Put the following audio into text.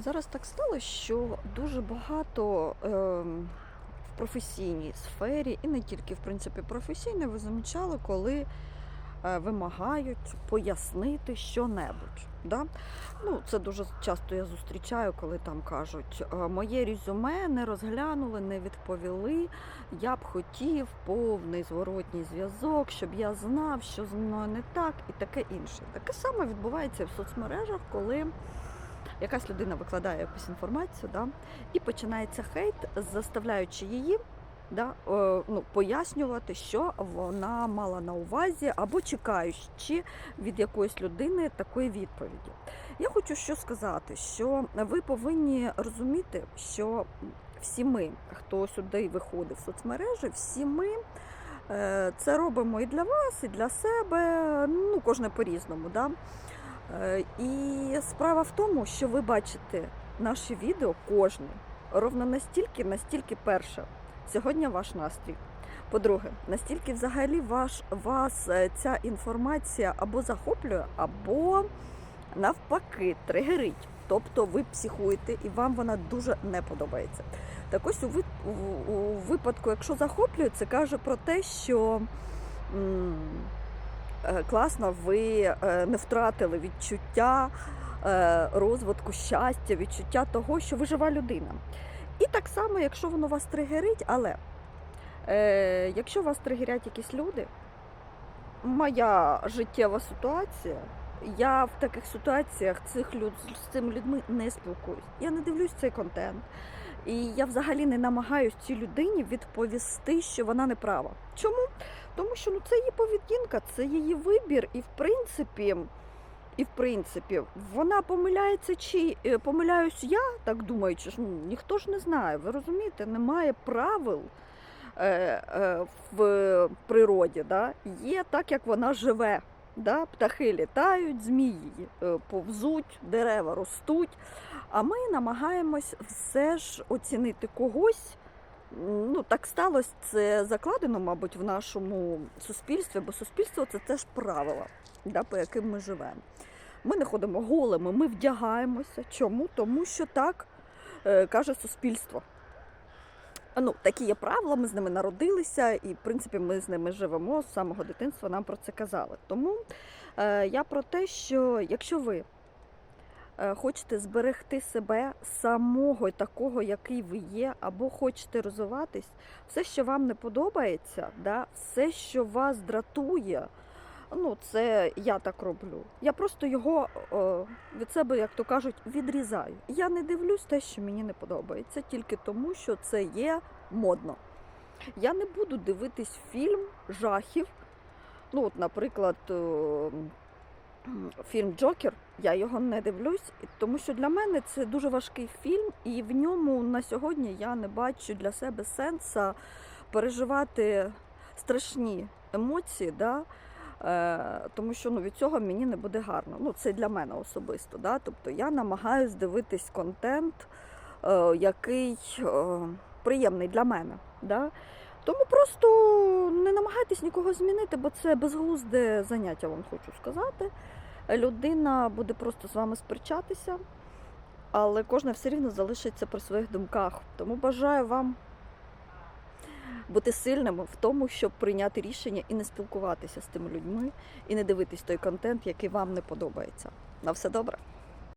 Зараз так сталося, що дуже багато ем, в професійній сфері, і не тільки в принципі професійній, ви замічали, коли е, вимагають пояснити що-небудь. Да? Ну, це дуже часто я зустрічаю, коли там кажуть, «Е, моє резюме не розглянули, не відповіли. Я б хотів повний зворотній зв'язок, щоб я знав, що зі мною не так, і таке інше. Таке саме відбувається в соцмережах, коли якась людина викладає якусь інформацію, да, і починається хейт, заставляючи її да, ну, пояснювати, що вона мала на увазі, або чекаючи від якоїсь людини такої відповіді. Я хочу що сказати, що ви повинні розуміти, що всі ми, хто сюди виходить в соцмережі, всі ми. е, Це робимо і для вас, і для себе, ну кожне по-різному. Да? Е, І справа в тому, що ви бачите наші відео кожне ровно настільки, настільки перше. Сьогодні ваш настрій. По-друге, настільки взагалі ваш, вас е, ця інформація або захоплює, або навпаки тригерить. Тобто ви психуєте і вам вона дуже не подобається. Так ось у, ви- у, у випадку, якщо захоплює, це каже про те, що класно, ви е, не втратили відчуття е, розвитку щастя, відчуття того, що ви жива людина. І так само, якщо воно вас тригерить, але е, якщо вас тригерять якісь люди, моя життєва ситуація, я в таких ситуаціях цих люд, з цими людьми не спілкуюсь. Я не дивлюсь цей контент. І я взагалі не намагаюсь цій людині відповісти, що вона не права. Чому? Тому що ну, це її поведінка, це її вибір, і в принципі, і в принципі, вона помиляється чи е, помиляюсь я, так думаючи, ну, ніхто ж не знає. Ви розумієте, немає правил е, е, в природі. Да? Є так, як вона живе. Да? Птахи літають, змії е, повзуть, дерева ростуть. А ми намагаємось все ж оцінити когось. Ну, так сталося, це закладено, мабуть, в нашому суспільстві, бо суспільство це теж правила, да, по яким ми живемо. Ми не ходимо голими, ми вдягаємося. Чому? Тому що так е, каже суспільство. Ну, такі є правила, ми з ними народилися, і в принципі ми з ними живемо з самого дитинства. Нам про це казали. Тому е, я про те, що якщо ви е, хочете зберегти себе самого такого, який ви є, або хочете розвиватись, все, що вам не подобається, да, все, що вас дратує, ну це я так роблю. Я просто його е, від себе, як то кажуть, відрізаю. Я не дивлюсь те, що мені не подобається, тільки тому, що це є модно. Я не буду дивитись фільм жахів. Ну, от, наприклад, е, фільм Джокер, я його не дивлюсь, тому що для мене це дуже важкий фільм, і в ньому на сьогодні я не бачу для себе сенсу переживати страшні емоції. Да? Е, тому що ну, від цього мені не буде гарно. Ну, це для мене особисто. Да? Тобто я намагаюсь дивитись контент, е, який е, приємний для мене. Да? Тому просто не намагайтесь нікого змінити, бо це безглузде заняття, вам хочу сказати. Людина буде просто з вами сперечатися, але кожна все рівно залишиться при своїх думках. Тому бажаю вам бути сильними в тому, щоб прийняти рішення і не спілкуватися з тими людьми, і не дивитись той контент, який вам не подобається. На все добре.